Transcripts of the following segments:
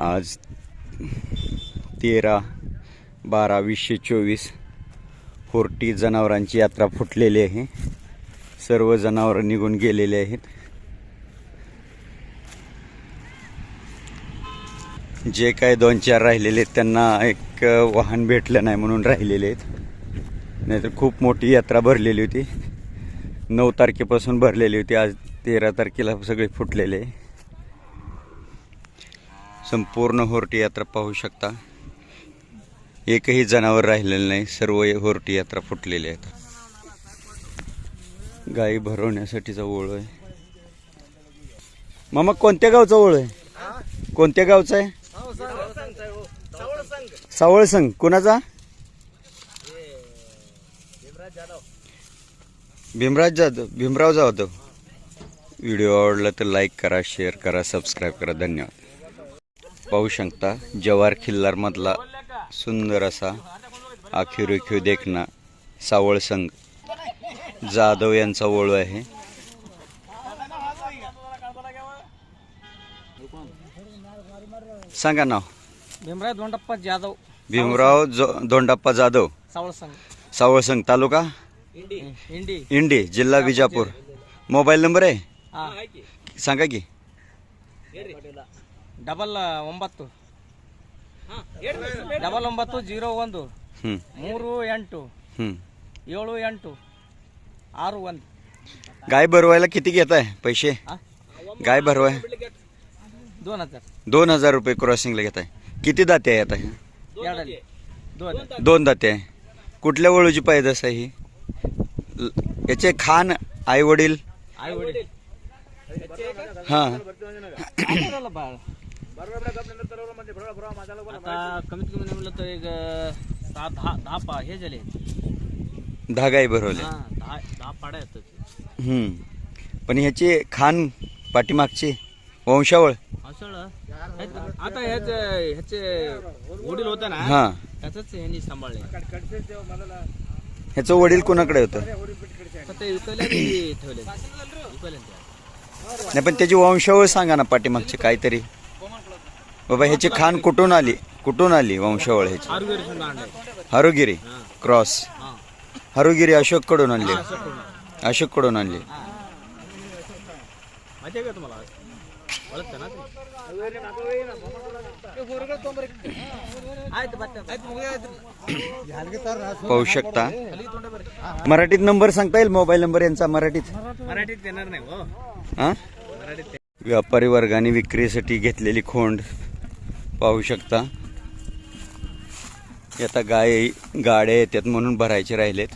आज तेरा बारा वीसशे चोवीस होर्टी जनावरांची यात्रा फुटलेली आहे. सर्व जनावरं निघून गेलेले आहेत. जे काय दोन चार राहिलेले आहेत त्यांना एक वाहन भेटलं नाही म्हणून राहिलेले आहेत. नाहीतर खूप मोठी यात्रा भरलेली होती. नऊ तारखेपासून भरलेली होती. आज तेरा तारखेला सगळे फुटलेले. आहे. संपूर्ण होर्टी यात्रा पाहू शकता. एकही जनावर राहिलेलं नाही सर्व होर्टी यात्रा फुटलेली आहेत. गाई भरवण्यासाठीचा ओळ आहे. मामा कोणत्या गावचा ओळ आहे? कोणत्या गावचा आहे? सावळ संघ कुणाचा? भीमराज जाधव भीमराव जाधव. व्हिडिओ आवडला तर लाईक करा शेअर करा सबस्क्राईब करा. धन्यवाद. पाहू शकता जवार खिल्लारमधला सुंदर असा आखीव रेखीव देखना सावळ संघ. जाधव यांचा ओळू आहे. सांगा नाव. भीमराव दोंडप्पा जाधव. भीमराव जो दोंडाप्पा जाधव. सावळ संघ. सावळ संघ तालुका? इंडी. इंडी. जिल्हा विजापूर. मोबाईल नंबर आहे? सांगा की. ಡಬಲ್ ಒಂಬತ್ತು ಡಬಲ್ ಒಂಬತ್ತು ಜೀರೋ ಒಂದು हं, ಮೂರು ಎಂಟು हं. ಏಳು ಎಂಟು ಆರು ಒಂದು गाय भरवायला किती घेत आहे पैसे हा? गाय भरवाय दोन हजार दोन हजार रुपये क्रॉसिंगला घेत आहे किती दाते आहे आता हे? ಎರಡಲ್ಲಿ दोन दोन दाते आहे कुठल्या वळूची पायदस आहे ही ल- याचे खान आई वडील आई वडील हां बाळ आता कमीत कमी नाही म्हणलं तर एक सहा दहा दहा पा हे झाले. दहा भरवले. हा दहा दहा पाड्या येतात. हं. पण ह्याची खान पाठीमागची वंशावळ. असं आता ह्याचे ह्याचे वडील होते ना हां. त्याच ह्यांनी सांभाळले. ह्याचं वडील कोणाकडे होतं? तर ते विकले आणि ठेवले. विकले. नाही पण त्याची वंशावळ सांगा ना पाठीमागची काहीतरी. बाबा ह्याची खान कुठून आली? कुठून आली वंशावळ ह्याची? हरुगिरी. क्रॉस. हरुगिरी अशोककडून आणली. अशोककडून आणली. पाहू शकता. मराठीत नंबर सांगता येईल? मोबाईल नंबर यांचा मराठीत? मराठीत देणार नाही हो. हा? व्यापारी वर्गाने विक्रीसाठी घेतलेली खोंड. पाहू शकता. आता गाय गाड्या येतात म्हणून भरायचे राहिलेत.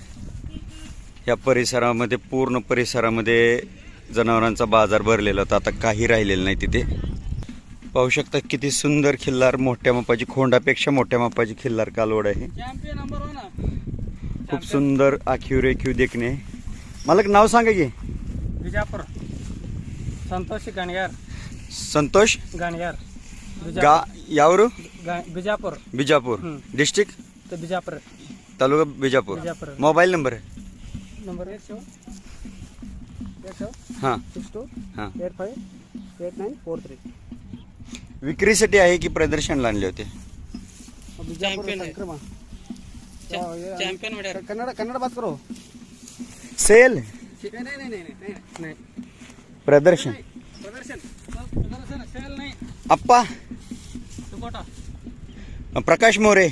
या परिसरामध्ये पूर्ण परिसरामध्ये जनावरांचा बाजार भरलेला होता. आता काही राहिलेलं नाही तिथे. पाहू शकता किती सुंदर खिल्लार मोठ्या मापाची खोंडापेक्षा मोठ्या मापाची खिल्लार कालवड आहे. खूप सुंदर आखीव रेखीव देखणे. मला नाव सांगा की. बिजापूर संतोष गणगार संतोष? गणगार गा यावर? बिजापूर. बिजापूर. हं. डिस्ट्रिक्ट? तर बिजापूर. तालुका बिजापूर. Mobile number? आहे नंबर एट सेवन हां. Six two. हां. Eight five. Eight nine four three. विक्रीसाठी आहे की प्रदर्शनला आणले होते? चॅम्पियन कन्नड कन्नड बात करो सेल? नाही नाही नाही नाही नाही प्रदर्शन. प्रदर्शन. प्रदर्शन सेल नाही. अप्पा? प्रकाश मोरे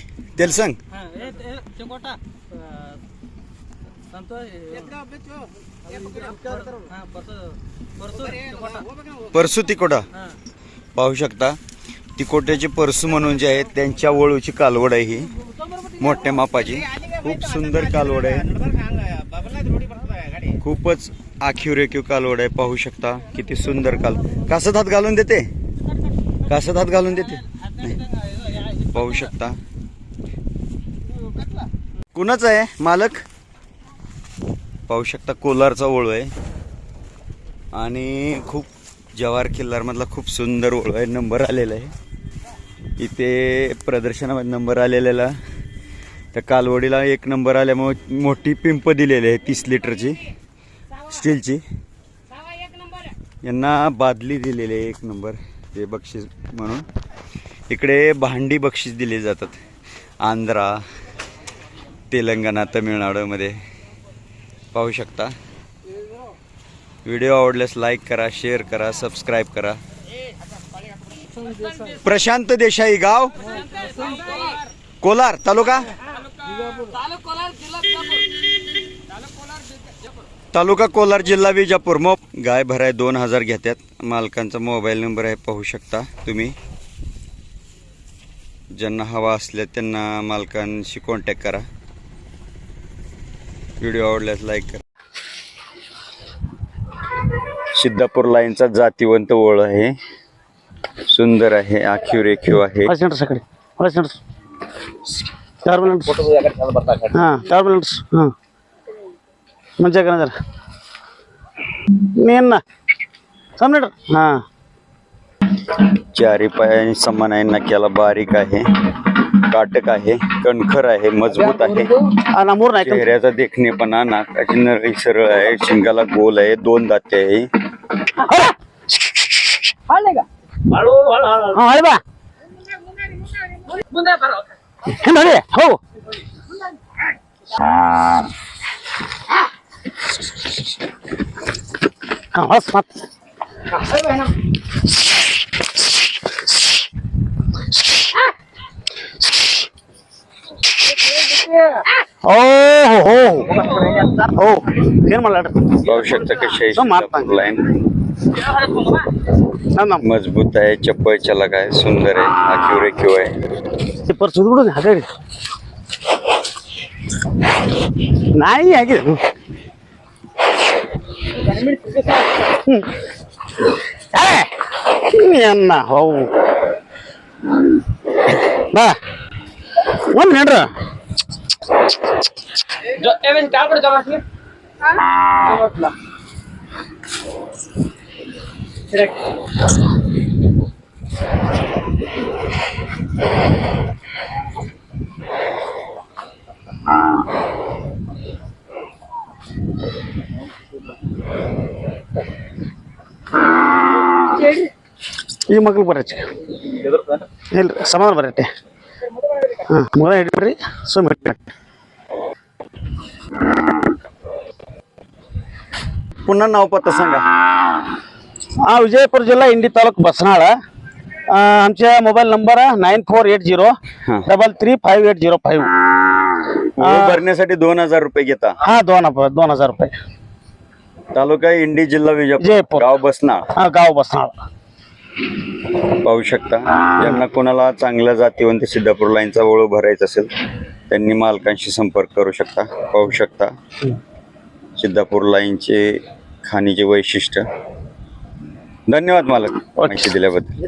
हां ए ए संतोष हां परसू परसू चिकोटा परसू तिकोटा. हां. पाहू शकता तिकोट्याचे परसू म्हणून जे आहेत त्यांच्या वळूची कालवड आहे ही. मोठ्या मापाची. खूप सुंदर कालवड आहे. खूपच आखीव रेखीव कालवड आहे. पाहू शकता किती सुंदर काल. कासत हात घालून देते. कासत हात घालून देते. पाहू शकता. कुणाच आहे? मालक? पाहू शकता कोलारचा ओळू आहे. आणि खूप जवार खिल्लारमधला खूप सुंदर ओळू आहे. नंबर आलेला आहे. इथे प्रदर्शनामध्ये नंबर आलेला त्या कालवडीला एक नंबर आल्यामुळे मोठी पिंप दिलेली आहे तीस लिटरची. स्टीलची. यांना बादली दिलेली आहे एक नंबर हे बक्षीस म्हणून. इकडे भांडी बक्षीस दिले जातात. आंध्रा तेलंगणा तमिळनाडूमध्ये. पाहू शकता. व्हिडिओ आवडल्यास लाईक करा शेअर करा सबस्क्राईब करा. प्रशांत देसाई गाव? कोलार तालुका? तालुका कोलार जिल्हा विजापूर. मग गाय भराय दोन हजार घेतात मालकांचा मोबाईल नंबर आहे पाहू शकता तुम्ही. ज्यांना हवा असल्या त्यांना मालकांशी कॉन्टॅक्ट करा. व्हिडिओ आवडल्यास लाईक करा. सिद्धापूर लाईनचा जातीवंत ओळ आहे. सुंदर आहे आखीव रेखीव आहे. मजा करा जरा. मेन ना. हां. चारी पायाने समान आहे नक्याला बारीक आहे काटक आहे कणखर आहे मजबूत आहे. अनामोर नाही का? चेहऱ्याचा देखणेपणा नाकाची नरळी सरळ आहे शिंगाला गोल आहे दोन दाते आहे. हो हस, हो ಏನು ಮಾಡ್ಲಾಡ್ರಿ पाहू शकता कशी आहे तो मारता. सिद्धापूर लाईन ನಮ್ಮ मजबूत आहे चप्पल चलक आहे सुंदर आहे आखीव रेखीव आहे ಪರ್ಸ್ ಬಿಡು ಹಾಗಾಗಿ ನಾಯಿ ಆಗಿದೆ ಹ್ಮ್. ಏ, ಎನ್ನ ಹೋ ಬಾ ಒಂದು ನೆಡ್ರ ఏమైనా టాబ్లెట్ కావాలి ಈ ಮಗ್ಳು ಬರತ್ತೆ. ಇಲ್ರಿ ಸಮಾನ ಬರತ್ತೆ. ಹಾಂ ಮುಗಿದ ಹಿಡ್ಬಿಡ್ರಿ ಸುಮ್ಮನೆ ಹಿಡ್ಬಿಟ್ಟು पुन्हा नाव पत्ता सांगा. हा विजयपूर जिल्हा इंडी तालुका बसनाळा. आमच्या mobile number nine four eight zero. Double three five eight zero five. भरण्यासाठी दोन हजार रुपये घेता. हा दोन दोन हजार रुपये. तालुका इंडी जिल्हा विजयपूर. गाव बसना हा गाव बसनाळा. पाहू शकता. ज्यांना कोणाला चांगल्या जातीवंत सिद्धापूर लाईनचा वळू भरायचा असेल त्यांनी मालकांशी संपर्क करू शकता. पाहू शकता. सिद्धापूर लाईनचे खाणीचे वैशिष्ट्य. धन्यवाद मालक माहिती दिल्याबद्दल.